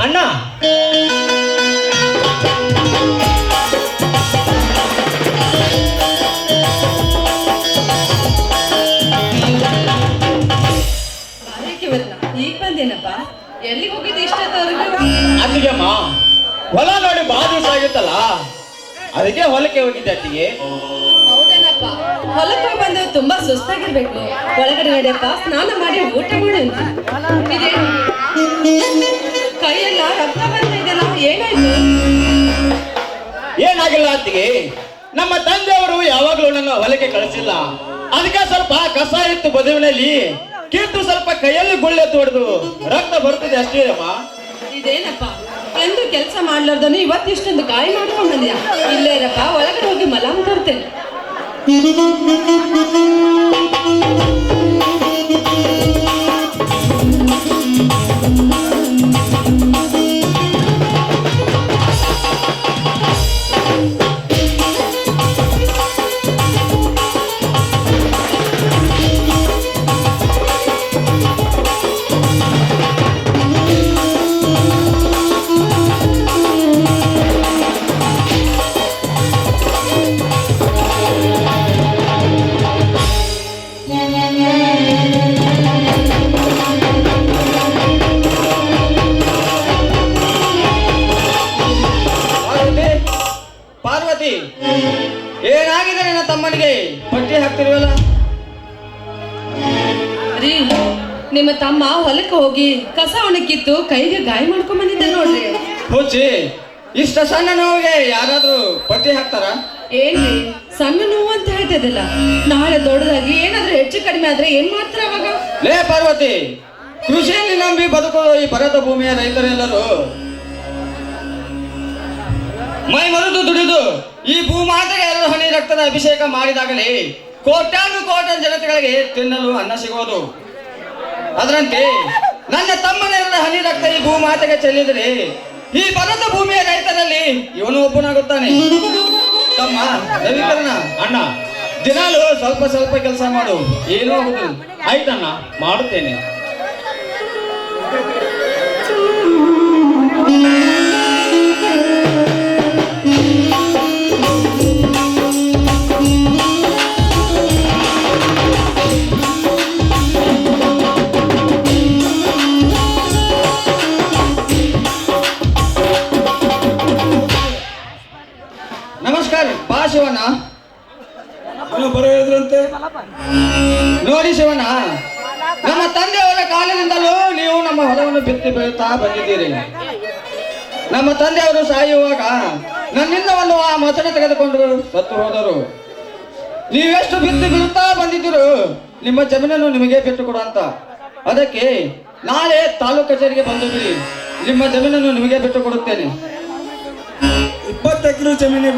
ಅಣ್ಣ. ಈಗ ಬಂದೇನಪ್ಪ ಎಲ್ಲಿಗೆ ಹೋಗಿದ್ದೆ ಇಷ್ಟೊತ್ತವರೆಗೂ ಅತ್ತಿಗೆಮ್ಮ ಹೊಲ ನೋಡಿ ಬಹಳ ದಿವಸ ಆಗಿತ್ತಲ್ಲ? ಅದಕ್ಕೆ ಹೊಲಕ್ಕೆ ಹೋಗಿದ್ದೆ ಅತ್ತಿಗೆ. ಹೌದೇನಪ್ಪ ಹೊಲಕ್ಕೆ ಬಂದು ತುಂಬಾ ಸುಸ್ತಾಗಿರ್ಬೇಕು. ಒಳಗಡೆ ನಡೆಯಪ್ಪ ಸ್ನಾನ ಮಾಡಿ ಊಟ ಮಾಡಿ ಅಂತ. ಕೈಯೆಲ್ಲ ರಕ್ತ ಬರ್ತಾ ಇದೆಯಲ್ಲ ಏನಾಯ್ತು? ಏನಾಗಿಲ್ಲ ಅತ್ತಿಗೆ ನಮ್ಮ ತಂದೆಯವರು ಯಾವಾಗಲೂ ನನ್ನ ಹೊಲಕ್ಕೆ ಕಳಿಸಿಲ್ಲ. ಅದಕ್ಕೆ ಸ್ವಲ್ಪ ಕಸ ಇತ್ತು ಬದುವಿನಲ್ಲಿ. ಕಿತ್ತು ಸ್ವಲ್ಪ ಕೈಯಲ್ಲಿ ಗುಳ್ಳೆ ಹೊಡೆದು ರಕ್ತ ಬರ್ತದೆ ಅಷ್ಟೇ ಅಮ್ಮ. ಇದೇನಪ್ಪ? ಎಂದು ಕೆಲಸ ಮಾಡ್ಲಾರ್ದನು ಇವತ್ತಿಷ್ಟೊಂದು ಕಾಯಿ ಮಾಡ್ಕೊಂಡು ಬಂದ್ಯಾ? ಇಲ್ಲೇ ಇರಪ್ಪ ಒಳಗಡೆ ಹೋಗಿ ಮಲಾಮ್ ತರ್ತೇನೆ. ತಮ್ಮನಿಗೆ ಬಟ್ಟೆ ಹಾಕ್ತಿರುವಲ್ಲ? ರೀ ನಿಮ್ಮ ತಮ್ಮ ಹೊಲಕ್ಕೆ ಹೋಗಿ ಕಸ ಒಣಗಿತ್ತು ಕೈಗೆ ಗಾಯ ಮಾಡ್ಕೊಂಡ್ ಬಂದಿದ್ದೆ ನೋಡ್ರಿ. ಹೋಚಿ ಇಷ್ಟ ಸಣ್ಣ ನೋವಿಗೆ ಯಾರಾದ್ರೂ ಪಟ್ಟಿ ಹಾಕ್ತಾರ? ಏನ್ರಿ ಸಣ್ಣ ನೋವು ಅಂತ ಹೇಳ್ತಿದ್ದಿಲ್ಲ. ನಾಳೆ ದೊಡ್ಡದಾಗಿ ಏನಾದ್ರೂ ಹೆಚ್ಚು ಕಡಿಮೆ ಆದ್ರೆ ಏನ್ ಮಾಡ್ತಾರ ಅವಾಗ? ಲೇ ಪಾರ್ವತಿ ಕೃಷಿಯಲ್ಲಿ ನಂಬಿ ಬದುಕು ಈ ಭರತ ಭೂಮಿಯ ರೈತರೆಲ್ಲರೂ ಮೈ ಮರೆತು ದುಡಿದು ಈ ಭೂಮಾತೆಗೆ ಎರಡು ಹನಿ ರಕ್ತದ ಅಭಿಷೇಕ ಮಾಡಿದಾಗಲೇ ಕೋಟ್ಯಾನು ಕೋಟ ಜನತೆಗಳಿಗೆ ತಿನ್ನಲು ಅನ್ನ ಸಿಗೋದು ಅದರಂತೆ ನನ್ನ ತಮ್ಮನ ಎರಡು ಹನಿ ರಕ್ತ ಈ ಭೂಮಾತೆಗೆ ಚೆಲ್ಲಿದರೆ ಈ ಭರತ ಭೂಮಿಯ ರೈತನಲ್ಲಿ ಇವನು ಒಬ್ಬನಾಗುತ್ತಾನೆ. ತಮ್ಮ ರವಿಕರಣ ಅಣ್ಣ, ದಿನಾಲು ಸ್ವಲ್ಪ ಸ್ವಲ್ಪ ಕೆಲಸ ಮಾಡು. ಏನೂ ಆಯ್ತಣ್ಣ, ಮಾಡುತ್ತೇನೆ. ನೋಡಿ ಶಿವಣ್ಣ, ನಮ್ಮ ತಂದೆಯವರ ಕಾಲದಿಂದಲೂ ನೀವು ನಮ್ಮ ಹೊಲವನ್ನು ಬಿತ್ತಿ ಬೆಳೆಯುತ್ತಾ ಬಂದಿದ್ದೀರಿ. ನಮ್ಮ ತಂದೆಯವರು ಸಾಯುವಾಗ ನನ್ನಿಂದ ಒಂದು ಆ ಮತನ ತೆಗೆದುಕೊಂಡು ಸತ್ತು ಹೋದರು. ನೀವೆಷ್ಟು ಬಿತ್ತಿ ಬೀಳುತ್ತಾ ಬಂದಿದ್ದೀರು ನಿಮ್ಮ ಜಮೀನನ್ನು ನಿಮಗೆ ಬಿಟ್ಟು ಕೊಡು ಅಂತ. ಅದಕ್ಕೆ ನಾಳೆ ತಾಲೂಕು ಕಚೇರಿಗೆ ಬಂದು ನಿಮ್ಮ ಜಮೀನನ್ನು ನಿಮಗೆ ಬಿಟ್ಟು ಕೊಡುತ್ತೇನೆ ಇಪ್ಪತ್ತು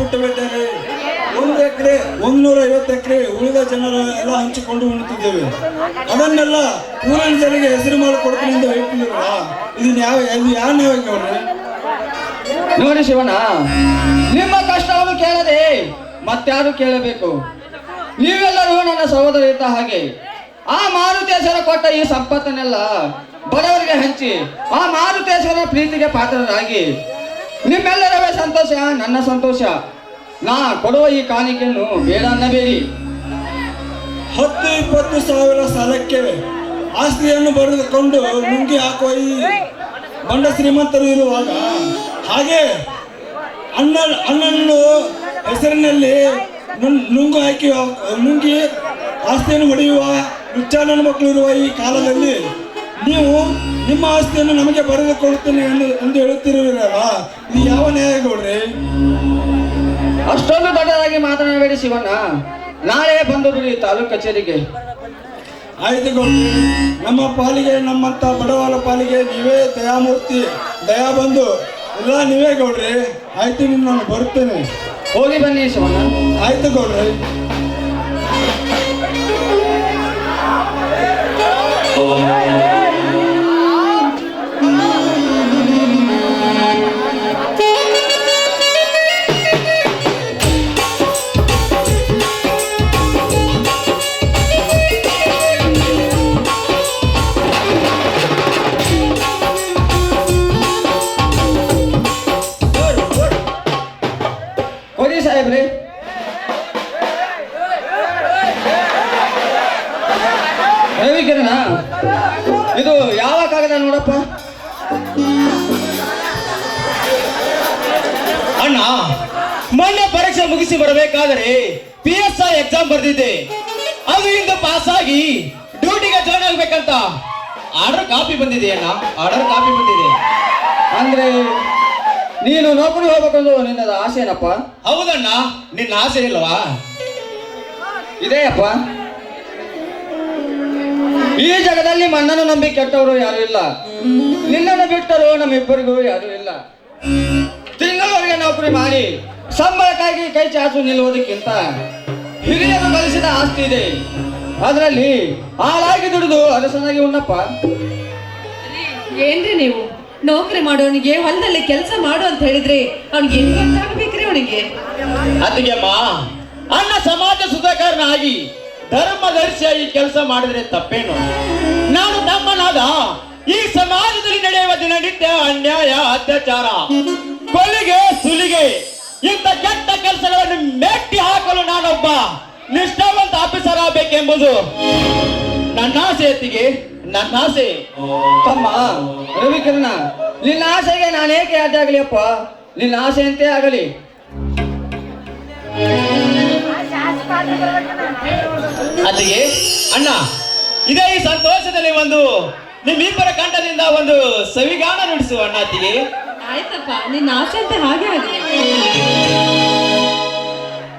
ಬಿಟ್ಟು ಬಿಟ್ಟಿದ್ದಾರೆ ಒಂದು ಎಕರೆ ಒಂದ್ನೂರ ಐವತ್ತು ಎಕರೆ ಉಳಿದ ಜನರ ಎಲ್ಲ ಹಂಚಿಕೊಂಡು ಉಣ್ತಿದ್ದೇವೆ ಅದನ್ನೆಲ್ಲ ಊರಿನ ಜನರಿಗೆ ಹೆಸರು ಮಾಡಿ ಕೊಡ್ತೀನಿ ಅಂತ ಹೇಳ್ತಿದ್ದೀರಲ್ಲ ಇದನ್ನ ಯಾವ ಇದು ಯಾವ ನೋಡಿ ಶಿವಣ್ಣ, ನಿಮ್ಮ ಕಷ್ಟವನ್ನು ಕೇಳದೆ ಮತ್ತಾರು ಕೇಳಬೇಕು? ನೀವೆಲ್ಲರೂ ನನ್ನ ಸಹೋದರ ಇದ್ದ ಹಾಗೆ, ಆ ಮಾರುತೇಶ್ವರ ಕೊಟ್ಟ ಈ ಸಂಪತ್ತನ್ನೆಲ್ಲ ಬಡವರಿಗೆ ಹಂಚಿ, ಆ ಮಾರುತೇಶ್ವರ ಪ್ರೀತಿಗೆ ಪಾತ್ರರಾಗಿ, ನಿಮ್ಮೆಲ್ಲರವೇ ಸಂತೋಷ, ನನ್ನ ಸಂತೋಷ. ನಾ ಕೊಡುವ ಈ ಕಾಣಿಕೆಯನ್ನು ಬೇಡ ಅನ್ನಬೇಡಿ. ಹತ್ತು ಇಪ್ಪತ್ತು ಸಾವಿರ ಸಾಲಕ್ಕೆ ಆಸ್ತಿಯನ್ನು ಬರೆದುಕೊಂಡು ನುಂಗಿ ಹಾಕುವ ಈ ಬಂಡ ಶ್ರೀಮಂತರು ಇರುವಾಗ ಹಾಗೆ ಅಣ್ಣ ಅಣ್ಣನ್ನು ಹೆಸರಿನಲ್ಲಿ ನುಂಗು ಹಾಕಿ ನುಂಗಿ ಆಸ್ತಿಯನ್ನು ಹೊಡೆಯುವ ಲುಚ್ಚಾನನ ಮಕ್ಕಳು ಇರುವ ಈ ಕಾಲದಲ್ಲಿ ನೀವು ನಿಮ್ಮ ಆಸ್ತಿಯನ್ನು ನಮಗೆ ಬರೆದುಕೊಳ್ಳುತ್ತೇನೆ ಎಂದು ಎಂದು ಹೇಳುತ್ತಿರುವಿರಲ್ಲ. ಇದು ಯಾವ ನ್ಯಾಯ ಗೌಡ್ರಿ ಅಷ್ಟೊಂದು ದೊಡ್ಡದಾಗಿ ಮಾತನಾಡಬೇಡಿ ಶಿವಣ್ಣ. ನಾಳೆ ಬಂದು ಬಿಡಿ ತಾಲೂಕು ಕಚೇರಿಗೆ. ಆಯ್ತು ಗೌರಿ ನಮ್ಮ ಪಾಲಿಗೆ ನಮ್ಮಂತ ಬಡವರ ಪಾಲಿಗೆ ನೀವೇ ದಯಾಮೂರ್ತಿ ದಯಾ ಬಂದು ಎಲ್ಲ ನೀವೇ ಗೌಡ್ರಿ ಆಯ್ತು ನಿನ್ನ ನಾನು ಬರ್ತೇನೆ ಹೋಗಿ ಬನ್ನಿ ಶಿವಣ್ಣ. ಆಯ್ತು ಗೌಡ್ರಿ Oh, ರವಿಕಿರಣ ಇದು ಯಾವ ಕಾಗದ ನೋಡಪ್ಪ? ಅಣ್ಣ ಮೊನ್ನೆ ಪರೀಕ್ಷೆ ಮುಗಿಸಿ ಬರಬೇಕಾದರೆ ಪಿ ಎಸ್ ಐ ಎಕ್ಸಾಮ್ ಬರೆದಿದ್ದೆ. ಅದು ಇಂದು ಪಾಸ್ ಆಗಿ ಡ್ಯೂಟಿಗೆ ಜಾಯ್ನ್ ಆಗ್ಬೇಕಂತ ಆರ್ಡರ್ ಕಾಪಿ ಬಂದಿದೆ ಅಣ್ಣ ಆರ್ಡರ್ ಕಾಪಿ ಬಂದಿದೆ. ಅಂದ್ರೆ ನೀನು ನೌಕರಿ ಹೋಗ್ಬೇಕಂದು ನಿನ್ನದ ಆಸೆ ಏನಪ್ಪ? ಹೌದಣ್ಣ ನಿನ್ನ ಆಸೆ ಇಲ್ವಾ? ಇದೆಯಪ್ಪ? ಈ ಜಗದಲ್ಲಿ ಮಣ್ಣನ್ನು ನಂಬಿ ಕೆಟ್ಟವರು ಯಾರು ಇಲ್ಲ. ನಿನ್ನನ್ನು ಬಿಟ್ಟರು ನಮ್ಮಿಬ್ಬರಿಗೂ ಯಾರು ಇಲ್ಲ. ತಿಂಗಳವರೆಗೆ ನೌಕರಿ ಮಾಡಿ ಸಂಬಳಕ್ಕಾಗಿ ಕೈ ಚಾಚು ನಿಲ್ಲುವುದಕ್ಕಿಂತ ಹಿರಿಯರು ಗಳಿಸಿದ ಆಸ್ತಿ ಇದೆ. ಅದರಲ್ಲಿ ಹಾಳಾಗಿ ದುಡಿದು ಅರಸನಾಗಿ ಉಣ್ಣಪ್ಪ. ಏನ್ರಿ ನೀವು? ನೌಕರಿ ಮಾಡೋನಿಗೆ ಹೊಲದಲ್ಲಿ ಕೆಲಸ ಮಾಡು ಅಂತ ಹೇಳಿದ್ರೆ ಅವ್ನಿಗೆ ಏನ್ ಗೊತ್ತಾಗ್ಬೇಕ್ರಿ ಅವನಿಗೆ? ಅದಕ್ಕೆ ಅಮ್ಮ ಅಣ್ಣ ಸಮಾಜ ಸುಧಾಕರನಾಗಿ ಈ ಕೆಲಸ ಮಾಡಿದ್ರೆ ತಪ್ಪೇನು? ನಾನು ನಮ್ಮನಾದ ಈ ಸಮಾಜದಲ್ಲಿ ನಡೆಯುವ ದಿನನಿತ್ಯ ಅನ್ಯಾಯ, ಅತ್ಯಾಚಾರ, ಕೊಲಿಗೆ, ಸುಲಿಗೆ, ಇಂಥ ಕೆಟ್ಟ ಕೆಲಸಗಳನ್ನು ಮೆಟ್ಟಿ ಹಾಕಲು ನಾನೊಬ್ಬ ನಿಷ್ಠಾವಂತ ಆಫೀಸರ್ ಆಗಬೇಕೆಂಬುದು ನನ್ನ ಆಸೆ ಎತ್ತಿಗೆ ನನ್ನ ಆಸೆ. ತಮ್ಮ ರವಿಕಿರಣ, ನಿನ್ನ ಆಸೆಗೆ ನಾನೇಕೆ ಅಡ್ಡ ಆಗಲಿ ಅಪ್ಪ? ನಿನ್ನ ಆಸೆಯಂತೆ ಆಗಲಿ. ಅಲ್ಲಿಗೆ, ಅಣ್ಣ, ಇದೇ ಈ ಸಂತೋಷದಲ್ಲಿ ಒಂದು ನಿಮ್ಮಿಬ್ಬರ ಕಂಠದಿಂದ ಒಂದು ಸವಿಗಾನ ನುಡಿಸುವ ಅಣ್ಣ ಅತ್ತಿಗೆ. ಆಯ್ತಪ್ಪ, ನಿನ್ನ ಆಸೆ ಅಂತ ಹಾಗೆ ಆಗಲಿ.